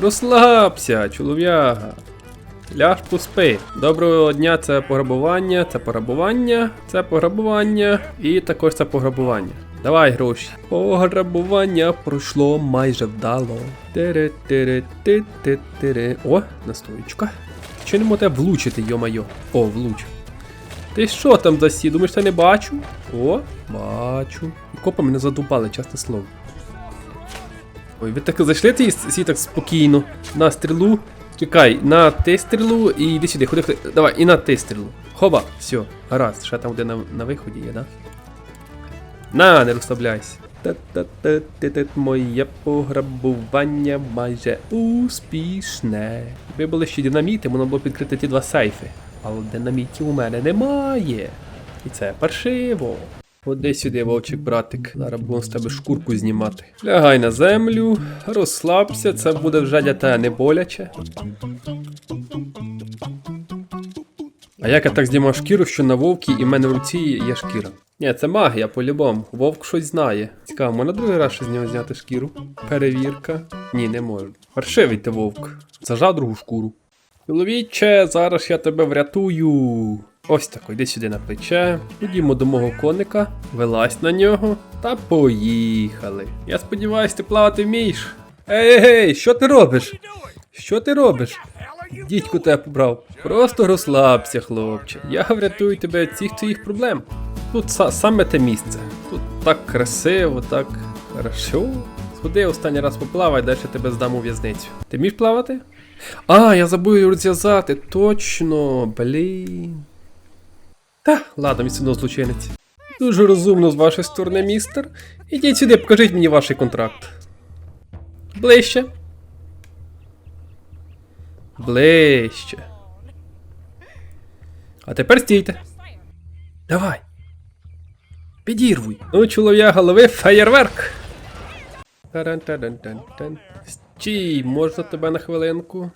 Розслабся, чолов'яга. Ляж поспи. Доброго дня, це пограбування, це пограбування, це пограбування і також це пограбування. Давай гроші. Пограбування пройшло майже вдало. тири тири ти ти тири О, настоючка. Чи не можете влучити, йо-майо? О, влучив. Ти що там засів? Думаєш, я не бачу? О, бачу. Копа мене задубали, чесне слово. Ой, ви так зайшли ти всі так спокійно. На стрілу. Чекай, на ти стрілу і йди сюди, ходи, ходи. Давай, і на ти стрілу. Хоба, все, гаразд, ще там буде на, на виході є, да? На, не розслабляйся. Та-та-та-та-та, моє пограбування майже успішне. Якби були ще динаміти, можна було б відкрити ті два сейфи. Але динамітів у мене немає. І це паршиво. Ходи сюди, вовчик, братик. Зараз будемо з тебе шкурку знімати. Лягай на землю, розслабся, це буде вже для тебе не боляче. А як я так знімав шкіру, що на вовкі і в мене в руці є шкіра? Ні, це магія по-любому. Вовк щось знає. Цікаво, можна другий раз з нього зняти шкіру? Перевірка. Ні, не можу. Паршивий ти вовк. Зажав другу шкуру. Чоловіче, зараз я тебе врятую. Ось так, йди сюди на плече. Ходімо до мого коника, вилазь на нього та поїхали. Я сподіваюся, ти плавати вмієш. Ей, ей, що ти робиш? Що ти робиш? Дідько тебе побрав. Просто розслабся, хлопче. Я врятую тебе від всіх твоїх проблем. Тут са- саме те місце. Тут так красиво, так хорошо. Сходи останній раз поплавай, далі тебе здам у в'язницю. Ти вмієш плавати? А, я забув розв'язати. Точно, блін. Та, ладно, синок злочинець. Дуже розумно з вашої сторони, містер. Ідіть сюди, покажіть мені ваш контракт. Ближче. Ближче. А тепер стійте. Давай. Підірвуй. Ну, чолов'я голови. Таран-таран-тан-тан. Стій, можна тебе на хвилинку?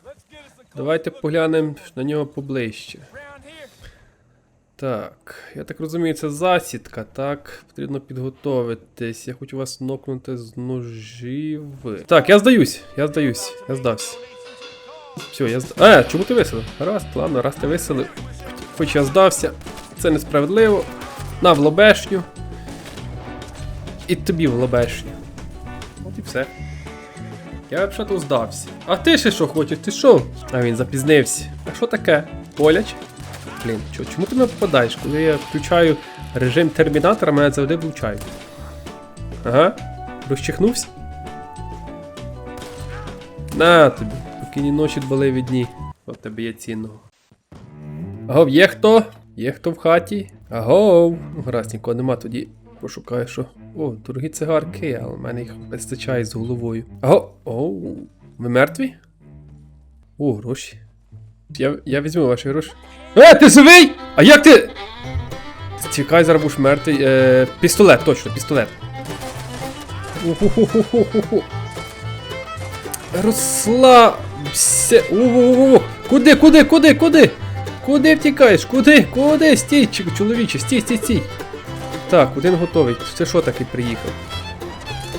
Давайте поглянемо на нього поближче. Так, я так розумію, це засідка, так? Потрібно підготовитись. Я хочу вас нокнути з ножів. Так, я здаюсь, я здаюсь, я здався. Все, я зда... Е, чому ти виселив? Гаразд, ладно, раз ти виселив. Хоч я здався. Це несправедливо. На в лобешню. І тобі в лобешню. От і все. Я взагалі здався. А ти ще що хочеш? Ти що? А він запізнився. А що таке? Боляче? Блін, чо, чому ти мене попадаєш? Коли я включаю режим термінатора, мене завжди влучають. Ага. Розчихнувся? На тобі, покійні ночі дбали від дні. От тебе є цінного. Агов, є хто? Є хто в хаті? Агов. Гаразд, нікого нема тоді. Пошукаю, що. О, дорогі цигарки, але в мене їх вистачає з головою. Аго. Оу. Ви мертві? О, гроші. Я, я візьму ваші гроші. Е, ти живий? А як ти. Чекай, зараз будеш мертвий. Е, пістолет, точно, пістолет. Уху-ху-ху-ху-ху. Розслабся. У-у-у. Куди, куди, куди, куди? Куди втікаєш? Куди? Куди? Стій, чоловіче, стій, стій, стій. Так, один готовий. Це що такий приїхав?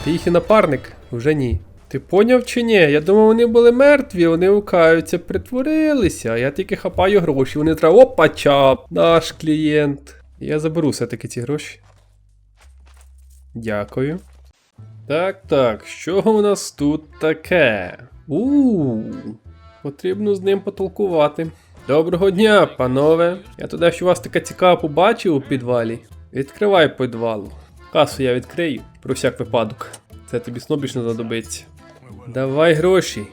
Ти їх і напарник? Вже ні. Ти поняв чи ні? Я думав, вони були мертві, вони укаються, притворилися. Я тільки хапаю гроші. Вони треба. Опа, чап! Наш клієнт. Я заберу все-таки ці гроші. Дякую. Так, так, що у нас тут таке? у потрібно з ним потолкувати. Доброго дня, панове. Я туди, що вас таке цікаве побачив у підвалі. Відкривай підвал. Касу я відкрию, про всяк випадок. Це тобі снобіш не знадобиться. Давай гроші.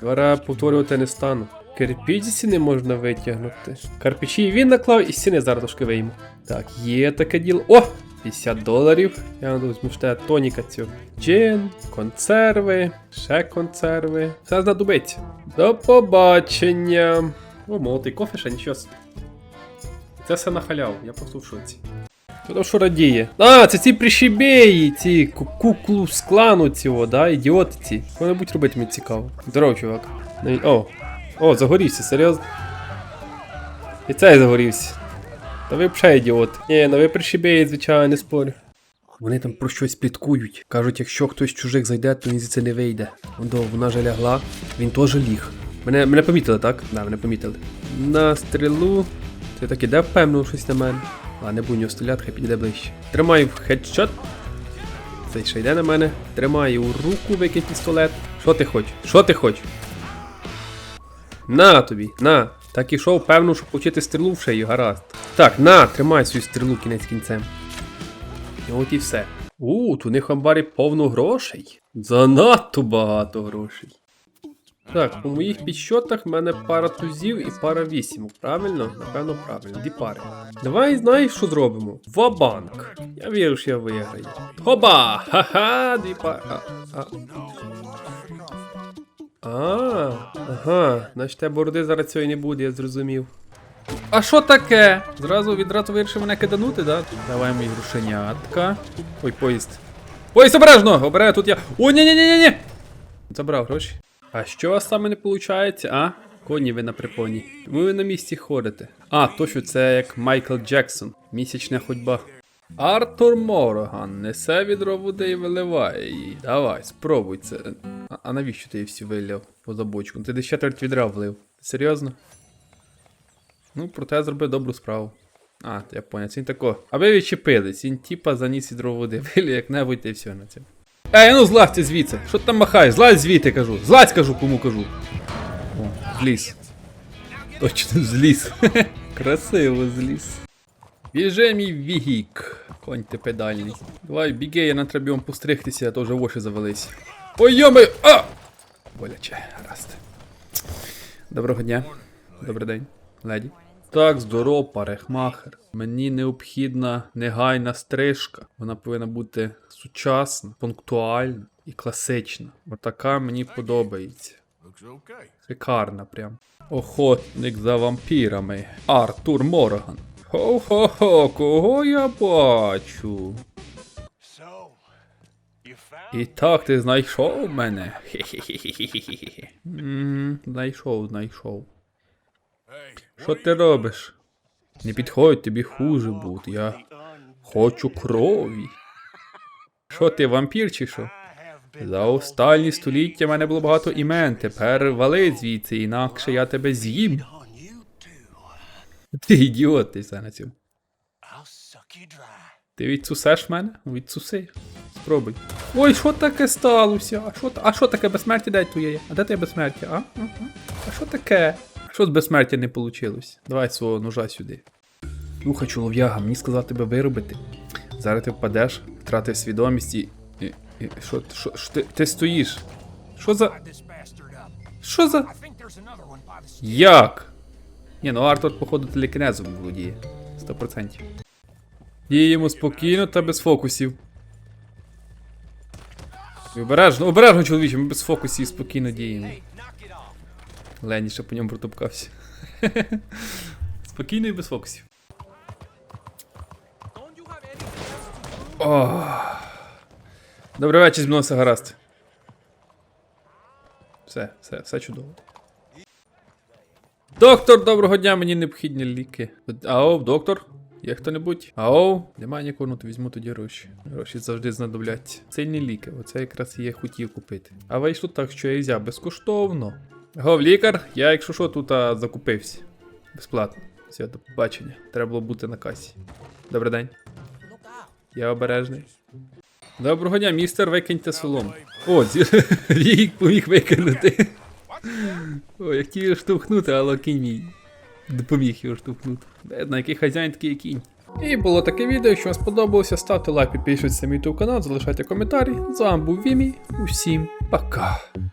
Два рази повторювати не стану. Кирпіч зі стіни можна витягнути. Карпічі він наклав і стіни зараз трошки вийму. Так, є таке діло. О! 50 доларів. Я візьму ще тоніка цю. Джин, консерви, ще консерви. Все знадобиться. До побачення. О, молотий кофе ще нічого. Це все на халяву, я просто в шоці. Хто що радіє? А, це ці пришибеї, ці куклу з клану цього, да, ідіоти ці. Що-небудь робити мені цікаво. Здорово, чувак. О, о, загорівся, серйозно. І цей загорівся. Та ви взагалі ідіот. Ні, ну ви пришибеї, звичайно, не спорю. Вони там про щось пліткують. Кажуть, якщо хтось чужих зайде, то він звідси не вийде. Ондо, вона же лягла, він теж ліг. Мене, мене помітили, так? Да, мене помітили. На стрілу. Ти так іде впевнено щось на мене. А не буду нього стріляти, хай підійде ближче. Тримаю хедшот. Цей ще йде на мене. Тримаю руку, викинь пістолет. Що ти хочеш? Що ти хочеш? На тобі, на. Так ішов, певно, щоб почути стрілу в шею, гаразд. Так, на, тримай свою стрілу кінець кінцем. І от і все. У, тут у них в амбарі повно грошей. Занадто багато грошей. Так, по моїх підсчотах в мене пара тузів і пара вісімок. Правильно? Напевно, правильно. Дві пари. Давай знаєш, що зробимо? Ва-банк. Я вірю, що я виграю. Хоба! Ха-ха! Дві пари. А, а. А, ага, значить те бороди зараз цієї не буде, я зрозумів. А що таке? Зразу відразу вирішив мене киданути, да? Давай мої грушенятка. Ой, поїзд. Поїзд обережно! Обережно, тут я. О, ні ні ні ні ні Забрав гроші. А що у вас саме не виходить, а? Коні ви на припоні. Чому ви на місці ходите? А, точно це як Майкл Джексон. Місячна ходьба. Артур Мороган несе відро води і виливає її. Давай, спробуй це. А, а навіщо ти її всю вилив поза бочку? Ти десь четверть відра влив. Серйозно? Ну, проте зробив добру справу. А, я поняв, це він тако. А ви відчепились, він типа заніс відро води, вилив як-небудь і все на цьому. Ей, ну злазьте звідси. Що ти там махаєш? Злазь звідти, кажу. Злазь, кажу, кому кажу. О, зліз. Точно зліз. Красиво зліз. Біже мій вігік. Конь ти педальний. Давай, біги, я на требіом постригтися, а то вже воші завелись. Ой, йоми! А! Боляче, гаразд. Доброго дня. Добрий день, леді. Так, здоров, парикмахер. Мені необхідна негайна стрижка. Вона повинна бути сучасна, пунктуальна і класична. Отака мені подобається. Шикарна прям. Охотник за вампірами. Артур Морган. Хо-хо-хо, кого я бачу? І так ти знайшов мене. М, Знайшов, знайшов. Що ти робиш? Не підходь, тобі хуже бути. Я хочу крові. Що ти, вампір чи що? За останні століття в мене було багато імен. Тепер вали звідси, інакше я тебе з'їм. Ти ідіот, ти все. Ти відсусеш мене? Відсуси. Спробуй. Ой, що таке сталося? А що, а таке безсмертя де твоє? А де твоє безсмертя? А? а що таке? Що з безсмертя не вийшло? Давай свого ножа сюди. Слухай, чолов'яга, мені сказав тебе виробити. Зараз ти впадеш, втратиш свідомість і. що, що, ти, ти стоїш? Що за. Що за. Як? Ні, ну Артур, походу, телекінезом володіє. 100%. Діємо спокійно та без фокусів. І обережно, обережно, чоловіче, ми без фокусів спокійно діємо. Лені ще по ньому протопкався. спокійно і без фокусів. О. Добрий вечір, мною гаразд. Все, все, все чудово. Доктор, доброго дня, мені необхідні ліки. Ау, доктор? Є хто-небудь? Ау, немає нікого, ну то візьму тоді гроші. Гроші завжди знадобляться. Сильні ліки, оце якраз я хотів купити. А вийшло так, що я взяв безкоштовно. Гов, лікар, я, якщо що, тут закупився. Безплатно. Все, до побачення. Треба було бути на касі. Добрий день. Я обережний. Доброго дня, містер, викиньте солому. О, Вік поміг викинути. О, я хотів його штовхнути, але кінь мій допоміг його штовхнути. Видно, який хазяїн, такий кінь. І було таке відео, якщо вам сподобалося, ставте лайк, підписуйтесь на мій YouTube канал, залишайте коментарі. З вами був Вімі. Усім пока.